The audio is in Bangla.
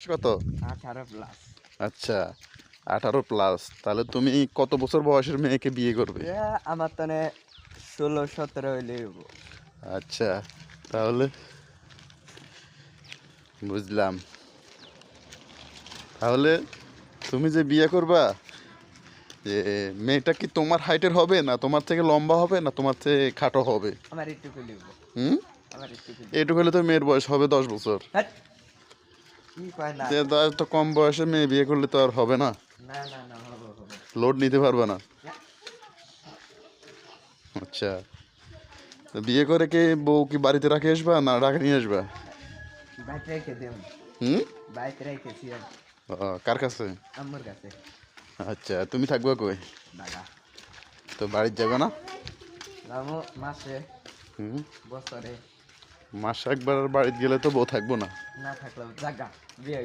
কত? আঠারো প্লাস আচ্ছা আঠারো প্লাস তাহলে তুমি কত বছর বয়সের মেয়েকে বিয়ে করবে? আমার তো ষোলো সতেরো হইলে। আচ্ছা তাহলে বুঝলাম। তাহলে তুমি যে বিয়ে করবা যে মেয়েটা কি তোমার হাইটের হবে না তোমার থেকে লম্বা হবে না তোমার থেকে খাটো হবে? আমার একটু হুম? আমার একটু এটুকু হলে তো মেয়ের বয়স হবে দশ বছর। না যে তো- তো কম বয়সে মেয়ে বিয়ে করলে তো আর হবে না। লোড নিতে পারবে না। আচ্ছা। তো বিয়ে করে কি বউ কি বাড়িতে রাখে আসবা না রাখে নিয়ে আসবা? হুম? কার কাছে? আচ্ছা তুমি থাকবা কই? তো বাড়ির যাবে না? মাসে। হুম? বছরে। মাসে একবার বাড়িতে গেলে তো বউ থাকব না। বিয়ে